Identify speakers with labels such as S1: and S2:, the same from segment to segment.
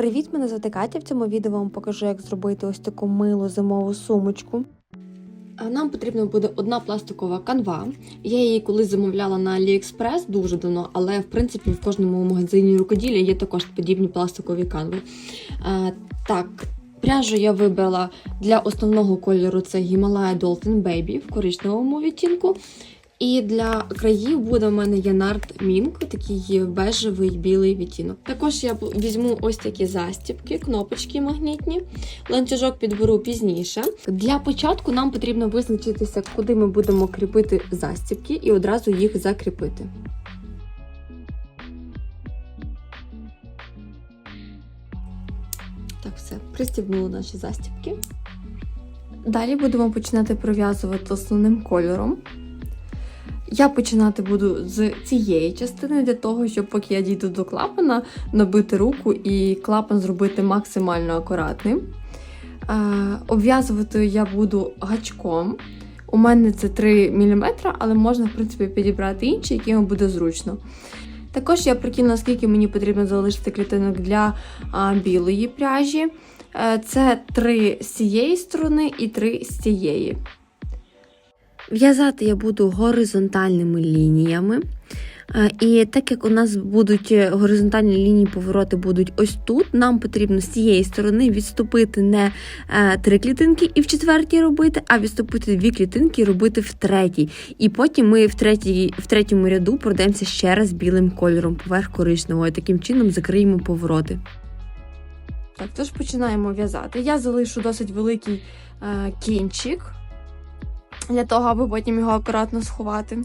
S1: Привіт, мене звати Катя. В цьому відео вам покажу, як зробити ось таку милу зимову сумочку. Нам потрібна буде одна пластикова канва. Я її колись замовляла на AliExpress дуже давно, але в принципі в кожному магазині рукоділля є також подібні пластикові канви. А, так, пряжу я вибрала для основного кольору це Himalaya Dolphin Baby в коричневому відтінку. І для країв буде в мене Янард Мінк, такий бежевий білий відтінок. Також я візьму ось такі застібки, кнопочки магнітні. Ланцюжок підберу пізніше. Для початку нам потрібно визначитися, куди ми будемо кріпити застібки, і одразу їх закріпити. Так, все, пристібнули наші застібки. Далі будемо починати пров'язувати основним кольором. Я починати буду з цієї частини для того, щоб поки я дійду до клапана, набити руку і клапан зробити максимально акуратним. Е, обв'язувати я буду гачком. У мене це 3 мм, але можна, в принципі, підібрати інший, який вам буде зручно. Також я прикинула, скільки мені потрібно залишити клітинок для а, білої пряжі. Е, це 3 з цієї сторони і 3 з цієї. В'язати я буду горизонтальними лініями. І так як у нас будуть горизонтальні лінії повороти будуть ось тут, нам потрібно з цієї сторони відступити не три клітинки і в четвертій робити, а відступити дві клітинки і робити в третій. І потім ми в третій, в третьому ряду пройдемося ще раз білим кольором поверх коричневого. Таким чином закриємо повороти. Так, тож починаємо в'язати. Я залишу досить великий е, кінчик для того, аби потім його акуратно сховати.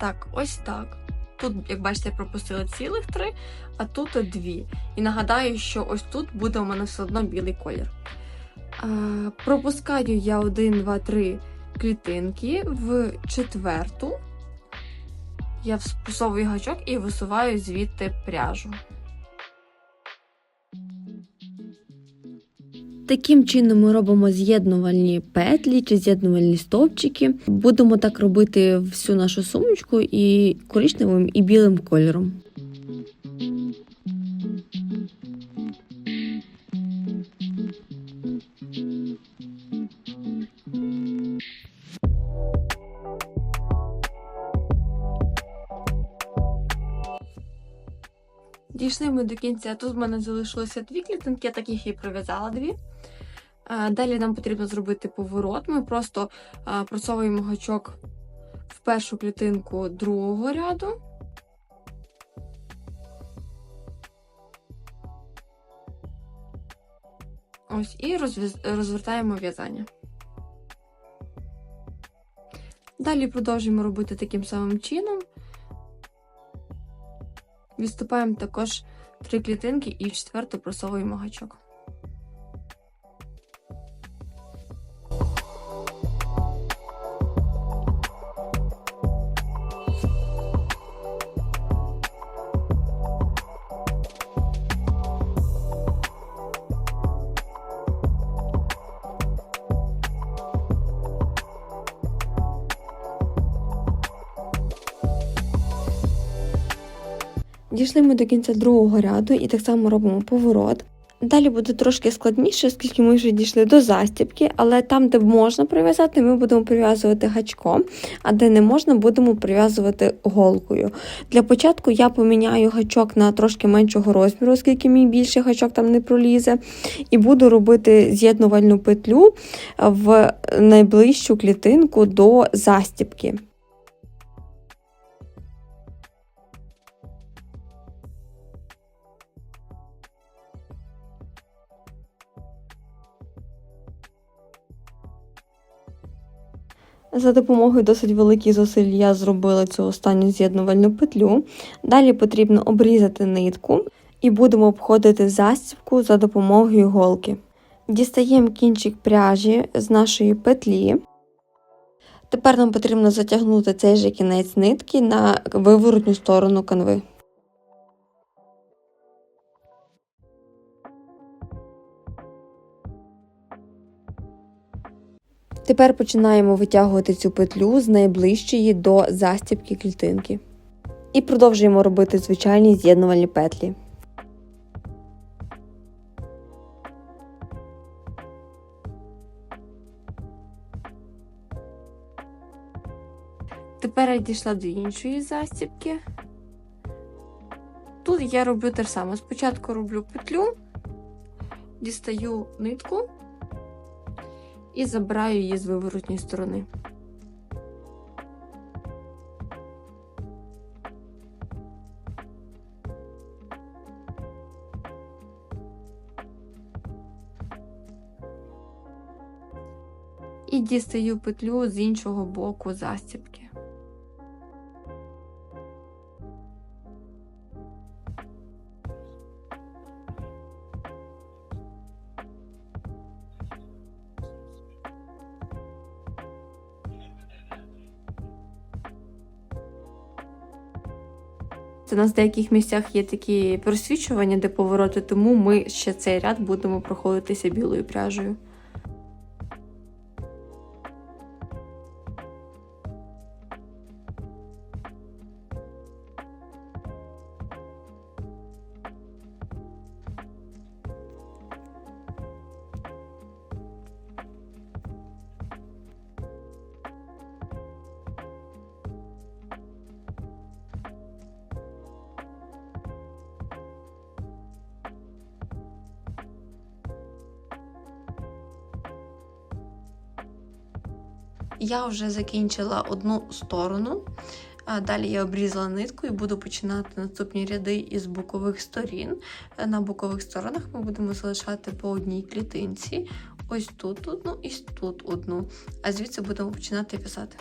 S1: Так, ось так. Тут, як бачите, я пропустила цілих три, а тут дві. І нагадаю, що ось тут буде у мене все одно білий колір. А, пропускаю я один, два, три клітинки в четверту. Я спусовую гачок і висуваю звідти пряжу. Таким чином ми робимо з'єднувальні петлі чи з'єднувальні стовпчики. Будемо так робити всю нашу сумочку і коричневим і білим кольором. Дійшли ми до кінця. Тут в мене залишилося дві клітинки, я таких і пров'язала дві. Далі нам потрібно зробити поворот. Ми просто просовуємо гачок в першу клітинку другого ряду. Ось, і розвертаємо в'язання. Далі продовжуємо робити таким самим чином. Відступаємо також три клітинки і в четверту просовуємо гачок. Дійшли ми до кінця другого ряду і так само робимо поворот. Далі буде трошки складніше, оскільки ми вже дійшли до застібки, але там, де можна прив'язати, ми будемо прив'язувати гачком, а де не можна, будемо прив'язувати голкою. Для початку я поміняю гачок на трошки меншого розміру, оскільки мій більший гачок там не пролізе, і буду робити з'єднувальну петлю в найближчу клітинку до застібки. За допомогою досить великих зусиль я зробила цю останню з'єднувальну петлю. Далі потрібно обрізати нитку і будемо обходити застібку за допомогою голки. Дістаємо кінчик пряжі з нашої петлі. Тепер нам потрібно затягнути цей же кінець нитки на виворотню сторону канви. Тепер починаємо витягувати цю петлю з найближчої до застібки клітинки. І продовжуємо робити звичайні з'єднувальні петлі. Тепер я дійшла до іншої застібки. Тут я роблю те ж саме. Спочатку роблю петлю, дістаю нитку і забираю її з виворотньої сторони. І дістаю петлю з іншого боку застібки. Це у нас деяких місцях є такі просвічування, де повороти, тому ми ще цей ряд будемо проходитися білою пряжею. Я вже закінчила одну сторону. Далі я обрізала нитку і буду починати наступні ряди із бокових сторін. На бокових сторонах ми будемо залишати по одній клітинці. Ось тут одну і тут одну. А звідси будемо починати в'язати.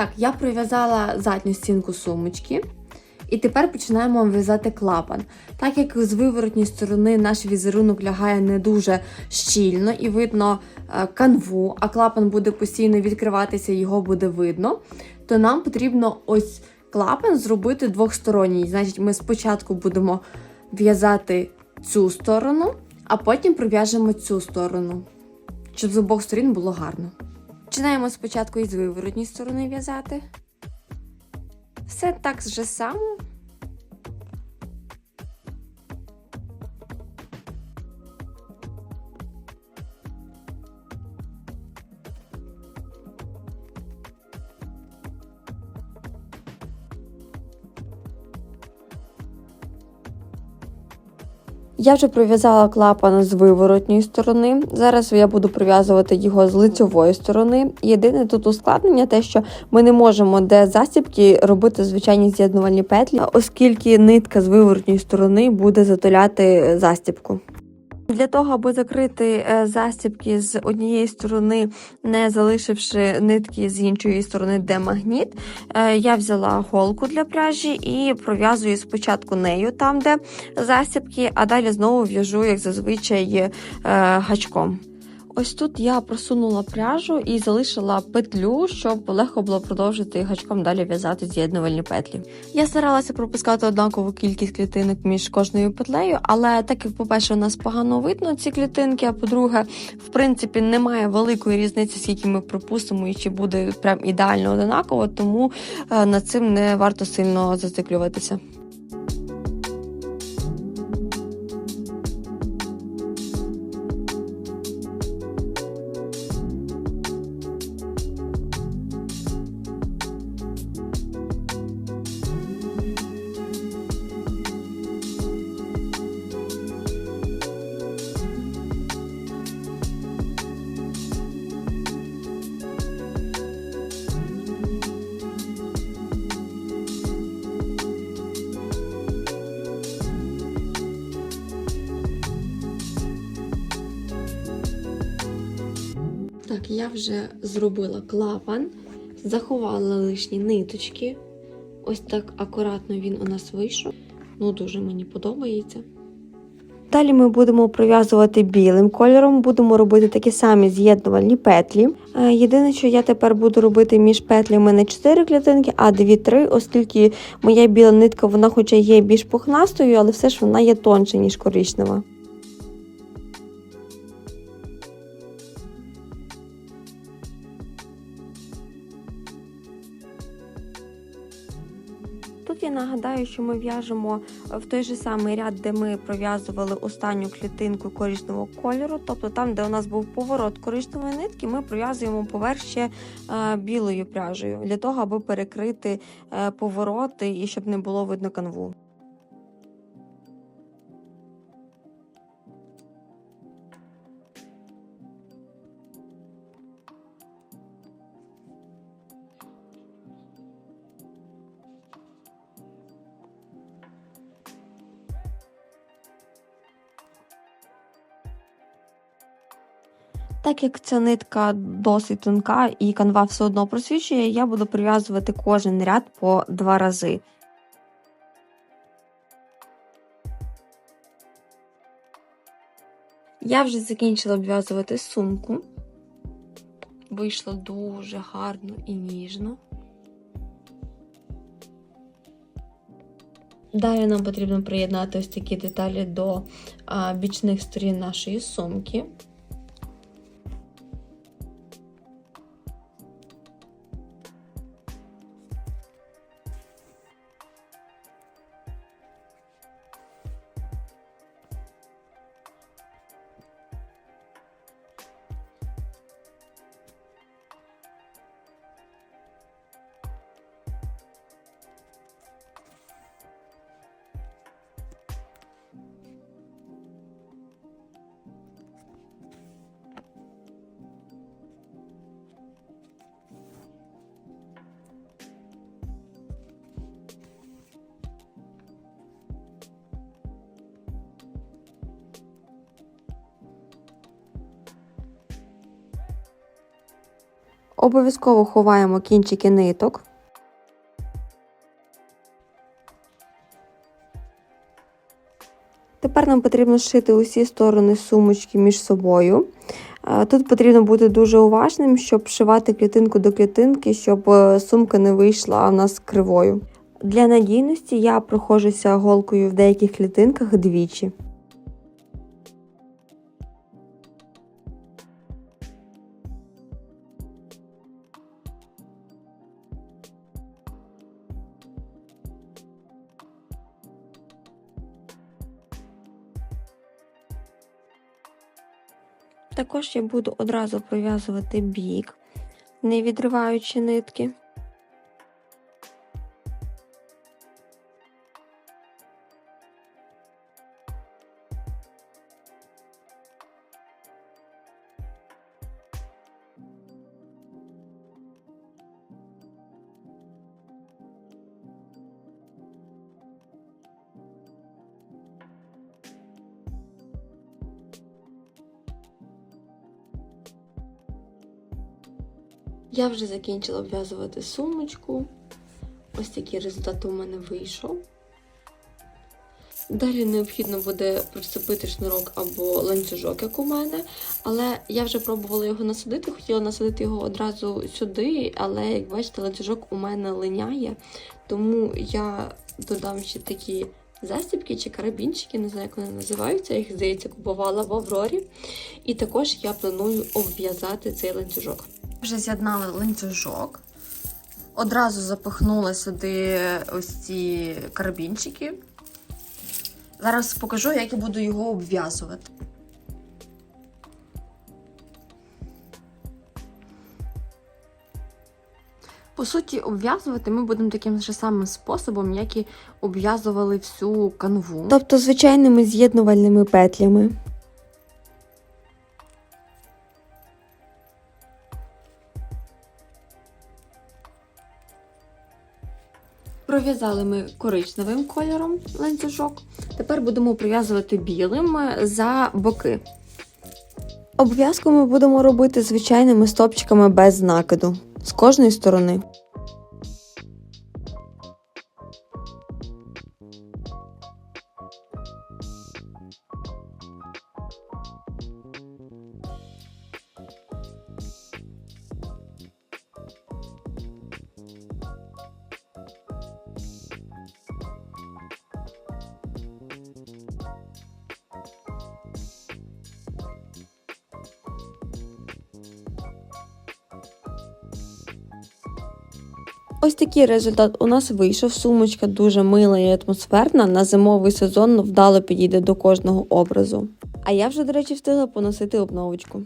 S1: Так, я прив'язала задню стінку сумочки. І тепер починаємо в'язати клапан. Так як з виворотньої сторони наш візерунок лягає не дуже щільно і видно е, канву, а клапан буде постійно відкриватися, його буде видно, то нам потрібно ось клапан зробити двохсторонній. Значить, ми спочатку будемо в'язати цю сторону, а потім прив'яжемо цю сторону, щоб з обох сторін було гарно. Починаємо спочатку із виворотньої сторони в'язати. Все так же само. Я вже прив'язала клапан з виворотньої сторони. Зараз я буду прив'язувати його з лицьової сторони. Єдине тут ускладнення, те, що ми не можемо де застібки робити звичайні з'єднувальні петлі, оскільки нитка з виворотньої сторони буде затуляти застібку. Для того, аби закрити е, застібки з однієї сторони, не залишивши нитки з іншої сторони, де магніт, е, я взяла голку для пряжі і пров'язую спочатку нею там, де застібки, а далі знову в'яжу, як зазвичай, е, гачком. Ось тут я просунула пряжу і залишила петлю, щоб легко було продовжити гачком далі в'язати з'єднувальні петлі. Я старалася пропускати однакову кількість клітинок між кожною петлею, але так як, по-перше, у нас погано видно ці клітинки, а по-друге, в принципі, немає великої різниці, скільки ми пропустимо і чи буде прям ідеально однаково, тому е, над цим не варто сильно зациклюватися. Так, я вже зробила клапан, заховала лишні ниточки. Ось так акуратно він у нас вийшов. Ну, дуже мені подобається. Далі ми будемо пров'язувати білим кольором, будемо робити такі самі з'єднувальні петлі. Е, Єдине, що я тепер буду робити між петлями не 4 клітинки, а 2-3, оскільки моя біла нитка, вона хоча є більш пухнастою, але все ж вона є тонша, ніж коричнева. Нагадаю, що ми в'яжемо в той же самий ряд, де ми пров'язували останню клітинку коричневого кольору. Тобто там, де у нас був поворот коричневої нитки, ми пров'язуємо поверх ще е, білою пряжею для того, аби перекрити е, повороти і щоб не було видно канву. Як ця нитка досить тонка і канва все одно просвічує, я буду прив'язувати кожен ряд по два рази. Я вже закінчила обв'язувати сумку. Вийшло дуже гарно і ніжно. Далі нам потрібно приєднати ось такі деталі до бічних сторін нашої сумки. Обов'язково ховаємо кінчики ниток. Тепер нам потрібно зшити усі сторони сумочки між собою. Е, Тут потрібно бути дуже уважним, щоб шивати клітинку до клітинки, щоб е, сумка не вийшла у нас кривою. Для надійності я проходжуся голкою в деяких клітинках двічі. Також я буду одразу пров'язувати бік, не відриваючи нитки. Я вже закінчила обв'язувати сумочку. Ось такий результат у мене вийшов. Далі необхідно буде прицепити шнурок або ланцюжок, як у мене. Але я вже пробувала його насадити, хотіла насадити його одразу сюди, але, як бачите, ланцюжок у мене линяє, тому я додам ще такі застібки чи карабінчики, не знаю, як вони називаються, їх, здається, купувала в Аврорі. І також я планую обв'язати цей ланцюжок. Вже з'єднали ланцюжок. Одразу запихнула сюди ось ці карабінчики. Зараз покажу, як я буду його обв'язувати. По суті, обв'язувати ми будемо таким же самим способом, як і обв'язували всю канву. Тобто звичайними з'єднувальними петлями. Пров'язали ми коричневим кольором ланцюжок. Тепер будемо пров'язувати білим за боки. Обв'язку ми будемо робити звичайними стопчиками без накиду з кожної сторони. Ось такий результат у нас вийшов. Сумочка дуже мила і атмосферна. На зимовий сезон вдало підійде до кожного образу. А я вже, до речі, встигла поносити обновочку.